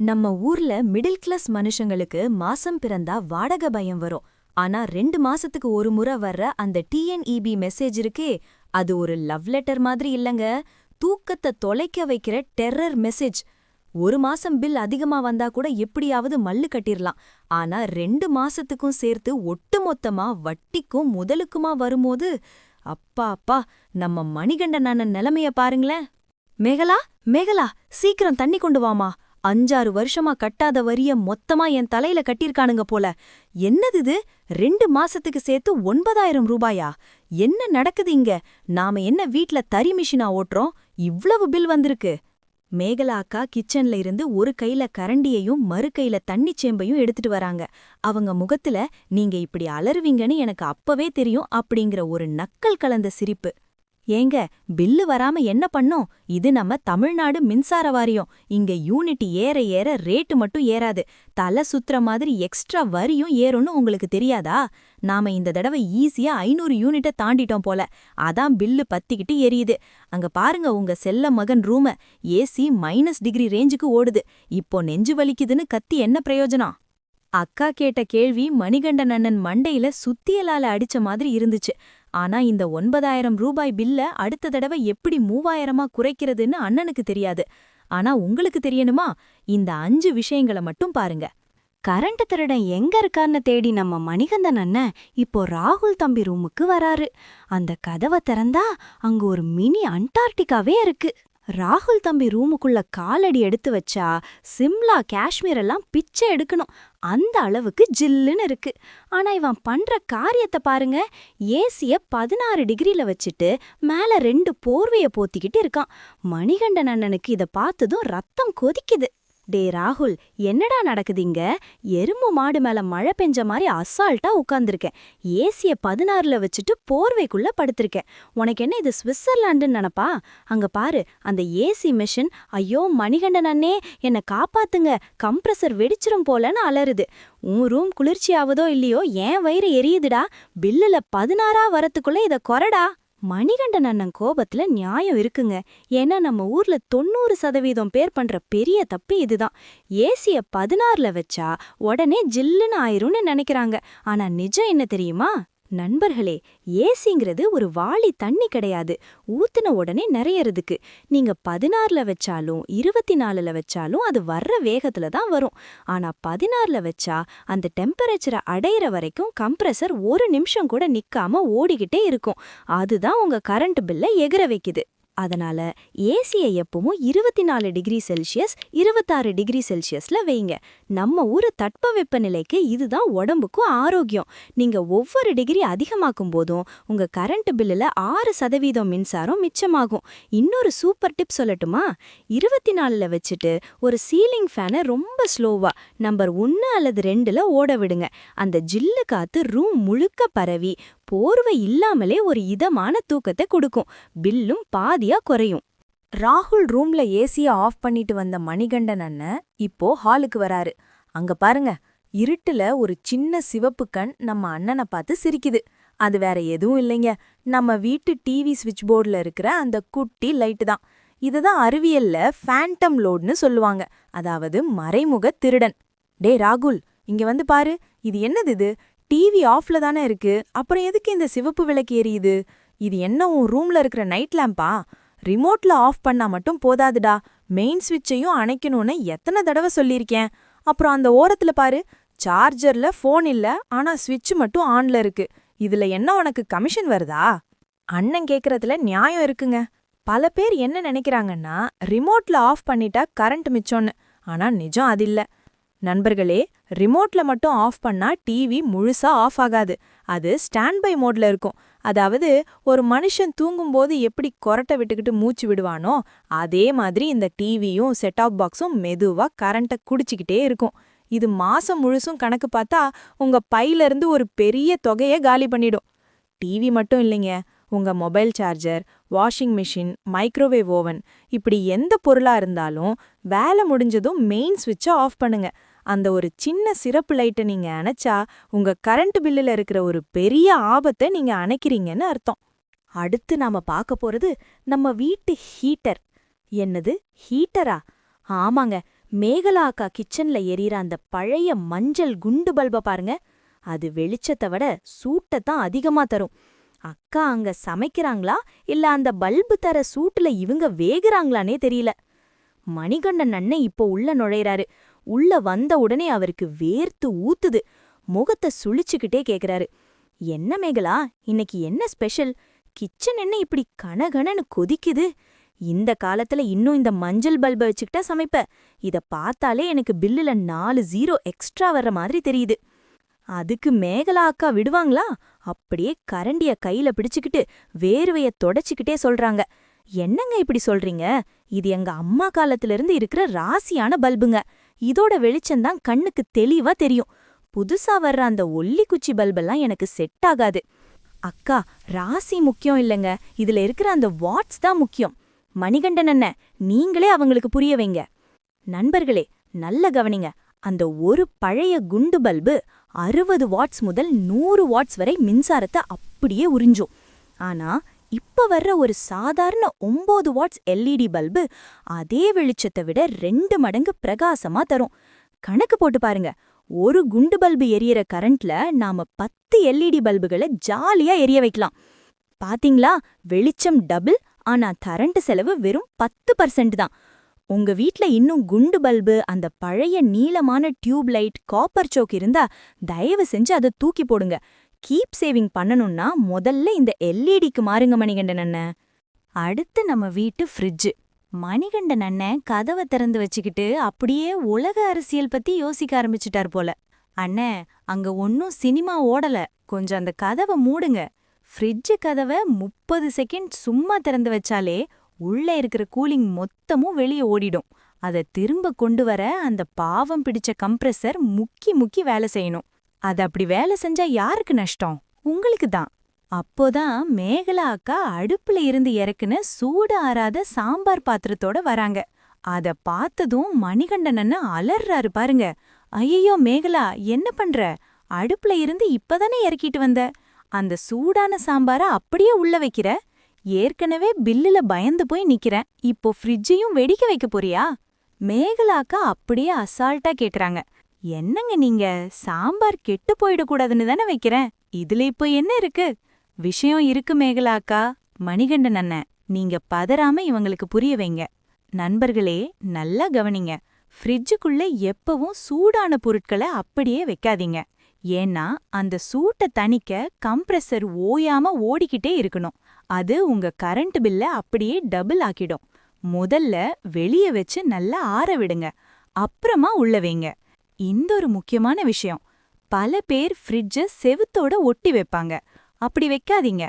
நம்ம ஊர்ல middle class மனுஷங்களுக்கு மாசம் பிறந்தா வாடகை பயம் வரும். ஆனா ரெண்டு மாசத்துக்கு ஒரு முறை வர்ற அந்த டிஎன்இபி மெசேஜ் இருக்கே அது ஒரு லவ் லெட்டர் மாதிரி இல்லங்க. தூக்கத்தை தொலைக்க வைக்கிற டெரர் மெசேஜ் ஒரு மாசம் பில் அதிகமா வந்தா கூட எப்படியாவது மல்லு கட்டிரலாம். ஆனா ரெண்டு மாசத்துக்கும் சேர்த்து ஒட்டுமொத்தமா வட்டிக்கும் முதலுக்குமா வரும்போது அப்பா அப்பா நம்ம மணிகண்டனான நிலைமைய பாருங்களேன். மேகலா மேகலா சீக்கிரம் தண்ணி கொண்டு வாமா. அஞ்சாறு வருஷமா கட்டாத வரிய மொத்தமா என் தலையில கட்டியிருக்கானுங்க போல. என்னது இது? ரெண்டு மாசத்துக்கு சேர்த்து ஒன்பதாயிரம் ரூபாயா? என்ன நடக்குது இங்க? நாம என்ன வீட்ல தறி மிஷினா ஓட்டுறோம்? இவ்வளவு பில் வந்திருக்கு. மேகலா அக்கா கிச்சன்ல இருந்து ஒரு கையில கரண்டியையும் மறு கையில தண்ணிச் சேம்பையும் எடுத்துட்டு வராங்க. அவங்க முகத்துல நீங்க இப்படி அலறுவீங்கன்னு எனக்கு அப்பவே தெரியும் அப்படிங்கிற ஒரு நக்கல் கலந்த சிரிப்பு. ஏங்க பில்லு வராம என்ன பண்ணோம்? இது நம்ம தமிழ்நாடு மின்சார வாரியம். இங்க யூனிட் ஏற ஏற ரேட்டு மட்டும் ஏறாது. தலை சுத்துற மாதிரி எக்ஸ்ட்ரா வரியும் ஏறும்னு உங்களுக்கு தெரியாதா? நாம இந்த தடவை ஈஸியா ஐநூறு யூனிட்ட தாண்டிட்டோம் போல. அதான் பில்லு பத்திக்கிட்டு எரியுது. அங்க பாருங்க உங்க செல்ல மகன் ரூம. ஏசி மைனஸ் டிகிரி ரேஞ்சுக்கு ஓடுது. இப்போ நெஞ்சு வலிக்குதுன்னு கத்தி என்ன பிரயோஜனம்? அக்கா கேட்ட கேள்வி மணிகண்டன் அண்ணன் மண்டையில சுத்தியலால அடிச்ச மாதிரி இருந்துச்சு. ஆனா இந்த ஒன்பதாயிரம் ரூபாய் பில்ல அடுத்த தடவை எப்படி மூவாயிரமா குறைக்கிறதுன்னு அண்ணனுக்கு தெரியாது. ஆனா உங்களுக்கு தெரியணுமா? இந்த அஞ்சு விஷயங்கள மட்டும் பாருங்க. கரண்ட் திருடன் எங்க இருக்கான்னு தேடி நம்ம மணிகண்டன் அண்ணன் இப்போ ராகுல் தம்பி ரூமுக்கு வராரு. அந்த கதவை திறந்தா அங்க ஒரு மினி அண்டார்டிகாவே இருக்கு. ராகுல் தம்பி ரூமுக்குள்ள காலடி எடுத்து வச்சா சிம்லா காஷ்மீர் எல்லாம் பிச்சை எடுக்கணும். அந்த அளவுக்கு ஜில்லுன்னு இருக்கு. ஆனா இவன் பண்ற காரியத்தை பாருங்க. ஏசிய பதினாறு டிகிரில வச்சுட்டு மேல ரெண்டு போர்வைய போத்திக்கிட்டு இருக்கான். மணிகண்டன் அண்ணனுக்கு இத பார்த்ததும் ரத்தம் கொதிக்குது. டே ராகுல் என்னடா நடக்குதுங்க? எறும்பு மாடு மேல மழை பெஞ்ச மாதிரி அசால்ட்டா உட்காந்துருக்கேன் ஏசிய பதினாறுல வச்சுட்டு போர்வைக்குள்ள படுத்திருக்கேன். உனக்கு என்ன இது சுவிட்சர்லாண்டுன்னு நினப்பா? அங்க பாரு அந்த ஏசி மிஷின் ஐயோ மணிகண்டன் அண்ணே என்னை காப்பாத்துங்க. கம்ப்ரஸர் வெடிச்சிரும் போலன்னு அலறுது. உன் ரூம் குளிர்ச்சியாவதோ இல்லையோ ஏன் வயிறு எரியுதுடா. பில்லுல பதினாறா வரத்துக்குள்ள இத கொறடா. மணிகண்டன் அண்ணன் கோபத்துல நியாயம் இருக்குங்க. ஏன்னா நம்ம ஊர்ல தொண்ணூறு சதவீதம் பேர் பண்ற பெரிய தப்பு இதுதான். ஏசிய பதினாறுல வச்சா உடனே ஜில்லுன்னு ஆயிரும்னு நினைக்கிறாங்க. ஆனா நிஜம் என்ன தெரியுமா? நண்பர்களே ஏசிங்கிறது ஒரு வாளி தண்ணி கிடையாது. ஊத்துன உடனே நிறையறதுக்கு. நீங்க பதினாறுல வச்சாலும் இருபத்தி நாலுல வச்சாலும் அது வர்ற வேகத்துல தான் வரும். ஆனா பதினாறுல வச்சா அந்த டெம்பரேச்சரை அடையிற வரைக்கும் கம்ப்ரஸர் ஒரு நிமிஷம் கூட நிக்காம ஓடிக்கிட்டே இருக்கும். அதுதான் உங்க கரண்ட் பில்லை எகிற வைக்குது. அதனால ஏசியை எப்பவும் இருபத்தி நாலு டிகிரி செல்சியஸ் இருபத்தாறு டிகிரி செல்சியஸ்ல வைங்க. நம்ம ஊரு தட்ப வெப்பநிலைக்கு இதுதான் உடம்புக்கும் ஆரோக்கியம். நீங்க ஒவ்வொரு டிகிரி அதிகமாக்கும் போதும் உங்க கரண்ட் பில்லுல ஆறு சதவீதம் மின்சாரம் மிச்சமாகும். இன்னொரு சூப்பர் டிப் சொல்லட்டுமா? இருபத்தி நாலுல வச்சுட்டு ஒரு சீலிங் ஃபேனை ரொம்ப ஸ்லோவா நம்பர் ஒன்னு அல்லது ரெண்டுல ஓட விடுங்க. அந்த ஜில்லு காத்து ரூம் முழுக்க பரவி போர்வை இல்லாமலே ஒரு இதமான தூக்கத்தை கொடுக்கும். பில்லும் பாதியா குறையும். ராகுல் ரூம்ல ஏசிய ஆஃப் பண்ணிட்டு வந்த மணிகண்டன் அண்ணன் இப்போ ஹாலுக்கு வராரு. அங்க பாருங்க இருட்டுல ஒரு சின்ன சிவப்பு கண் நம்ம அண்ணனை பார்த்து சிரிக்குது. அது வேற எதுவும் இல்லைங்க. நம்ம வீட்டு டிவி சுவிட்ச் போர்டுல இருக்கிற அந்த குட்டி லைட்டு தான். இதுதான் அறிவியல்ல ஃபேண்டம் லோட்னு சொல்லுவாங்க. அதாவது மறைமுக திருடன். டே ராகுல் இங்க வந்து பாரு. இது என்னது இது? டிவி ஆஃப்ல தானே இருக்கு. அப்புறம் எதுக்கு இந்த சிவப்பு விளக்கு எரியுது? இது என்ன உன் ரூம்ல இருக்கிற நைட் லேம்பா ரிமோட்ல ஆஃப் பண்ணா மட்டும் போதாதுடா. மெயின் ஸ்விட்சையும் அணைக்கணும்னு எத்தனை தடவை சொல்லியிருக்கேன். அப்புறம் அந்த ஓரத்துல பாரு சார்ஜர்ல ஃபோன் இல்ல ஆனா ஸ்விட்ச் மட்டும் ஆன்ல இருக்கு. இதுல என்ன உனக்கு கமிஷன் வருதா? அண்ணன் கேக்குறதுல நியாயம் இருக்குங்க. பல பேர் என்ன நினைக்கிறாங்கன்னா ரிமோட்ல ஆஃப் பண்ணிட்டா கரண்ட் மிச்சம்னு. ஆனா நிஜம் அதில்ல நண்பர்களே ரிமோட்ல மட்டும் ஆஃப் பண்ணா டிவி முழுசா ஆஃப் ஆகாது. அது ஸ்டாண்ட் பை மோட்ல இருக்கும். அதாவது ஒரு மனுஷன் தூங்கும்போது எப்படி கொரட்டை விட்டுக்கிட்டு மூச்சு விடுவானோ அதே மாதிரி இந்த டிவியும் செட் ஆஃப் பாக்ஸும் மெதுவா கரண்ட்டை குடிச்சிக்கிட்டே இருக்கும். இது மாசம் முழுசும் கணக்கு பார்த்தா உங்க பையில இருந்து ஒரு பெரிய தொகையை காலி பண்ணிடும். டிவி மட்டும் இல்லைங்க. உங்க mobile charger washing machine microwave oven இப்படி எந்த பொருளா இருந்தாலும் வேலை முடிஞ்சதும் மெயின் சுவிட்சை ஆஃப் பண்ணுங்க. அந்த ஒரு சின்ன சிறப்பு லைட்டை நீங்க அணைச்சா உங்க கரண்ட் பில்லுல இருக்கிற ஒரு பெரிய ஆபத்தை நீங்க அணைக்கிறீங்கன்னு அர்த்தம். அடுத்து நாம பார்க்க போறது நம்ம வீட்டு ஹீட்டர். என்னது? ஹீட்டரா? ஆமாங்க. மேகலா அக்கா கிச்சன்ல எரியற அந்த பழைய மஞ்சள் குண்டு பல்ப பாருங்க. அது வெளிச்சத்தை விட சூட்டத்தான் அதிகமா தரும். அக்கா அங்க சமைக்கிறாங்களா? இல்ல அந்த பல்பு தர சூட்டுல இவங்க வேகுறாங்களானே தெரியல. மணிகண்டன் அண்ணன் இப்போ உள்ள நுழையறாரு. உள்ள வந்த உடனே அவருக்கு வேர்த்து ஊத்துது. முகத்தை சுளிச்சுக்கிட்டே கேக்குறாரு. என்ன மேகலா இன்னைக்கு என்ன ஸ்பெஷல்? கிச்சன் என்ன இப்படி கனகனன்னு கொதிக்குது? இந்த காலத்துல இன்னும் இந்த மஞ்சள் பல்ப வச்சுக்கிட்டா சமைப்ப. இத பார்த்தாலே எனக்கு பில்லுல நாலு ஜீரோ எக்ஸ்ட்ரா வர்ற மாதிரி தெரியுது. அதுக்கு மேகலா அக்கா விடுவாங்களா? அப்படியே கரண்டிய கையில பிடிச்சுக்கிட்டு வேர்வைய தொடச்சிக்கிட்டே சொல்றாங்க. என்னங்க இப்படி சொல்றீங்க? இது எங்க அம்மா காலத்துல இருந்து இருக்கிற ராசியான பல்புங்க. இதோட வெளிச்சம்தான் கண்ணுக்கு தெளிவா தெரியும். புதுசா வர்ற அந்த ஒல்லி குச்சி பல்பெல்லாம் எனக்கு செட் ஆகாது. அக்கா ராசி முக்கியம் இல்லைங்க. இதுல இருக்கிற அந்த வாட்ஸ் தான் முக்கியம். மணிகண்டன் அண்ணன் நீங்களே அவங்களுக்கு புரிய வைங்க. நண்பர்களே நல்ல கவனிங்க. அந்த ஒரு பழைய குண்டு பல்பு அறுபது வாட்ஸ் முதல் நூறு வாட்ஸ் வரை மின்சாரத்தை அப்படியே உறிஞ்சும். ஆனா இப்ப வர்ற ஒரு சாதாரண ஒம்பது வாட்ஸ் எல்இடி பல்பு அதே வெளிச்சத்தை விட ரெண்டு மடங்கு பிரகாசமா தரும். கணக்கு போட்டு பாருங்க. ஒரு குண்டு பல்பு எரியற கரண்ட்ல நாம பத்து எல்இடி பல்புகளை ஜாலியா எரிய வைக்கலாம். பாத்தீங்களா? வெளிச்சம் டபுள் ஆனா கரண்ட் செலவு வெறும் பத்து பர்சன்ட் தான். உங்க வீட்ல இன்னும் குண்டு பல்பு அந்த பழைய நீளமான டியூப் லைட் காப்பர் சோக் இருந்தா தயவு செஞ்சு அதை தூக்கி போடுங்க. கீப் சேவிங் பண்ணணும்னா முதல்ல இந்த எல்இடிக்கு மாறுங்க மணிகண்டன் அண்ணன் அடுத்து நம்ம வீட்டு ஃப்ரிட்ஜ் மணிகண்டன் அண்ணன் கதவை திறந்து வச்சுக்கிட்டு அப்படியே உலக அரசியல் பத்தி யோசிக்க ஆரம்பிச்சிட்டார் போல. அண்ணே அங்க ஒன்னும் சினிமா ஓடல. கொஞ்சம் அந்த கதவை மூடுங்க. ஃப்ரிட்ஜ் கதவை முப்பது செகண்ட் சும்மா திறந்து வச்சாலே உள்ள இருக்கிற கூலிங் மொத்தமும் வெளியே ஓடிடும். அதை திரும்ப கொண்டு வர அந்த பாவம் பிடிச்ச கம்ப்ரெசர் முக்கி முக்கி வேலை செய்யணும். அது அப்படி வேலை செஞ்சா யாருக்கு நஷ்டம்? உங்களுக்கு தான். அப்போதான் மேகலா அக்கா அடுப்புல இருந்து இறக்குன சூடு ஆறாத சாம்பார் பாத்திரத்தோட வராங்க. அத பார்த்ததும் மணிகண்டனன்னு அலறாரு அலர்றாரு பாருங்க. ஐயோ மேகலா என்ன பண்ற? அடுப்புல இருந்து இப்பதானே இறக்கிட்டு வந்த? அந்த சூடான சாம்பார அப்படியே உள்ள வைக்கிற? ஏற்கனவே பில்லுல பயந்து போய் நிக்கிறேன். இப்போ ஃப்ரிட்ஜையும் வெடிக்க வைக்க போறியா? மேகலாக்கா அப்படியே அசால்ட்டா கேக்குறாங்க. என்னங்க நீங்க? சாம்பார் கெட்டு போயிடக்கூடாதுன்னு தானே வைக்கிறேன். இதுல இப்போ என்ன இருக்கு? விஷயம் இருக்கு மேகலாக்கா மணிகண்டன் அண்ணன் நீங்க பதறாம இவங்களுக்கு புரிய வைங்க. நண்பர்களே நல்லா கவனிங்க. ஃப்ரிட்ஜுக்குள்ள எப்பவும் சூடான பொருட்களை அப்படியே வைக்காதீங்க. ஏன்னா அந்த சூட்டை தணிக்க கம்ப்ரெசர் ஓயாம ஓடிக்கிட்டே இருக்கணும். அது உங்க கரண்ட் பில்ல அப்படியே டபுள் ஆக்கிடும். முதல்ல வெளிய வச்சு நல்லா ஆற விடுங்க. அப்புறமா உள்ள வைங்க. இந்த ஒரு முக்கியமான விஷயம். பல பேர் ஃப்ரிட்ஜ செவுத்தோட ஒட்டி வைப்பாங்க. அப்படி வைக்காதீங்க.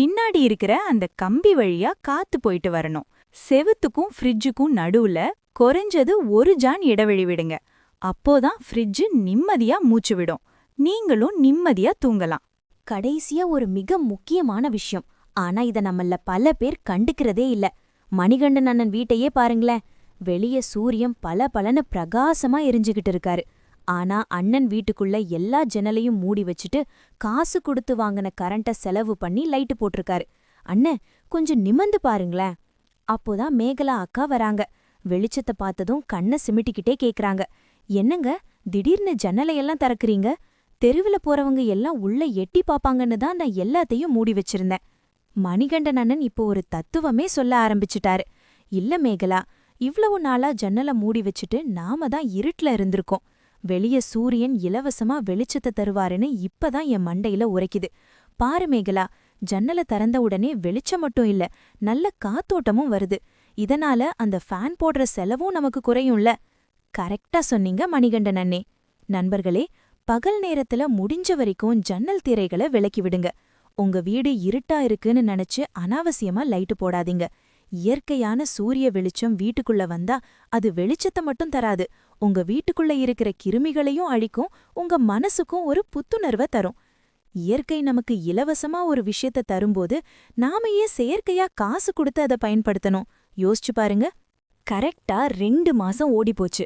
பின்னாடி இருக்கிற அந்த கம்பி வழியா காத்து போயிட்டு வரணும். செவுத்துக்கும் ஃப்ரிட்ஜுக்கும் நடுவுல குறைஞ்சது ஒரு ஜான் இடைவெளி விடுங்க. அப்போதான் ஃப்ரிட்ஜு நிம்மதியா மூச்சு விடும். நீங்களும் நிம்மதியா தூங்கலாம். கடைசியா ஒரு மிக முக்கியமான விஷயம். ஆனா இத நம்மள பல பேர் கண்டுக்கிறதே இல்ல. மணிகண்டன் அண்ணன் வீட்டையே பாருங்களேன். வெளிய சூரியன் பல பலன பிரகாசமா எரிஞ்சுகிட்டு இருக்காரு. ஆனா அண்ணன் வீட்டுக்குள்ள எல்லா ஜன்னலையும் மூடி வச்சுட்டு காசு கொடுத்து வாங்கின கரண்ட செலவு பண்ணி லைட்டு போட்டிருக்காரு. அண்ணன் கொஞ்சம் நிமிந்து பாருங்களேன். அப்போதான் மேகலா அக்கா வராங்க. வெளிச்சத்தை பார்த்ததும் கண்ணை சிமிட்டிக்கிட்டே கேக்குறாங்க. என்னங்க திடீர்னு ஜன்னலையெல்லாம் திறக்கிறீங்க? தெருவுல போறவங்க எல்லாம் உள்ள எட்டி பாப்பாங்கன்னு தான் நான் எல்லாத்தையும் மூடி வச்சிருந்தேன். மணிகண்டன் அண்ணன் இப்போ ஒரு தத்துவமே சொல்ல ஆரம்பிச்சிட்டாரு. இல்ல மேகலா இவ்வளவு நாளா ஜன்னல மூடி வச்சுட்டு நாம தான் இருட்டுல இருந்திருக்கோம். வெளிய சூரியன் இலவசமா வெளிச்சத்தை தருவாருன்னு இப்பதான் என் மண்டையில உரைக்குது. பாரு மேகலா ஜன்னல திறந்த உடனே வெளிச்சம் மட்டும் இல்ல நல்ல காத்தோட்டமும் வருது. இதனால அந்த ஃபேன் போடுற செலவும் நமக்கு குறையும்ல? கரெக்டா சொன்னீங்க மணிகண்டன் அண்ணே. நண்பர்களே பகல் நேரத்துல முடிஞ்ச வரைக்கும் ஜன்னல் திரைகளை விலக்கி விடுங்க. உங்க வீடு இருட்டா இருக்குன்னு நினைச்சு அனாவசியமா லைட்டு போடாதீங்க. இயற்கையான சூரிய வெளிச்சம் வீட்டுக்குள்ள வந்தா அது வெளிச்சத்தை மட்டும் தராது. உங்க வீட்டுக்குள்ள இருக்கிற கிருமிகளையும் அழிக்கும் உங்க மனசுக்கும் ஒரு புத்துணர்வை தரும். இயற்கை நமக்கு இலவசமா ஒரு விஷயத்த தரும்போது நாம ஏன் செயற்கையா காசு கொடுத்து அதை பயன்படுத்தணும்? யோசிச்சு பாருங்க. கரெக்டா ரெண்டு மாசம் ஓடிப்போச்சு.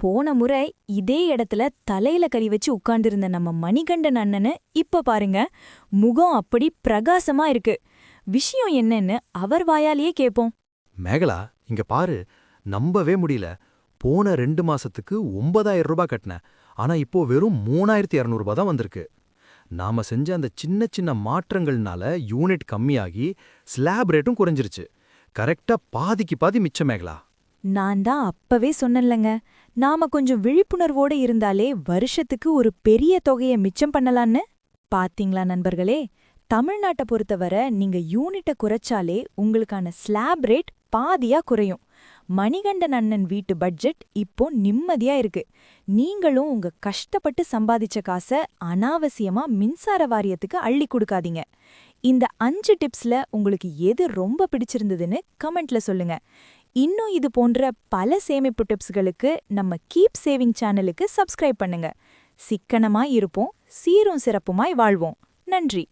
போன முறை இதே இடத்துல தலையில கறி வச்சு உட்கார்ந்திருந்த நம்ம மணிகண்டன் அண்ணனு இப்ப பாருங்க முகம் அப்படி பிரகாசமா இருக்கு. விஷயம் என்னன்னு அவர் வாயாலேயே கேப்போம். மேகலா இங்க பாரு நம்பவே முடியல. போன ரெண்டு மாசத்துக்கு ஒன்பதாயிரம் ரூபாய் கட்டினேன். ஆனா இப்போ வெறும் மூணாயிரத்தி இரநூறுபா தான் வந்திருக்கு. நாம செஞ்ச அந்த சின்ன சின்ன மாற்றங்கள்னால யூனிட் கம்மியாகி ஸ்லாப் ரேட்டும் குறைஞ்சிருச்சு. கரெக்டா பாதிக்கு பாதி மிச்சமேகலா நான் தான் அப்பவே சொன்னேன்லங்க. நாம கொஞ்சம் விழிப்புணர்வோட இருந்தாலே வருஷத்துக்கு ஒரு பெரிய தொகையை மிச்சம் பண்ணலான்னு? பாத்தீங்களா நண்பர்களே? தமிழ்நாட்டை பொறுத்தவரை நீங்க யூனிட்ட குறைச்சாலே உங்களுக்கான ஸ்லாப் ரேட் பாதியா குறையும். மணிகண்டன் அண்ணன் வீட்டு பட்ஜெட் இப்போ நிம்மதியா இருக்கு. நீங்களும் உங்க கஷ்டப்பட்டு சம்பாதிச்ச காசை அனாவசியமா மின்சார வாரியத்துக்கு அள்ளி கொடுக்காதீங்க. இந்த அஞ்சு டிப்ஸ்ல உங்களுக்கு எது ரொம்ப பிடிச்சிருந்ததுன்னு கமெண்ட்ல சொல்லுங்க. இன்னும் இது போன்ற பல சேமிப்பு டிப்ஸ்களுக்கு நம்ம கீப் சேவிங் சேனலுக்கு சப்ஸ்கிரைப் பண்ணுங்க. சிக்கனமாய் இருப்போம் சீரும் சிறப்புமாய் வாழ்வோம். நன்றி.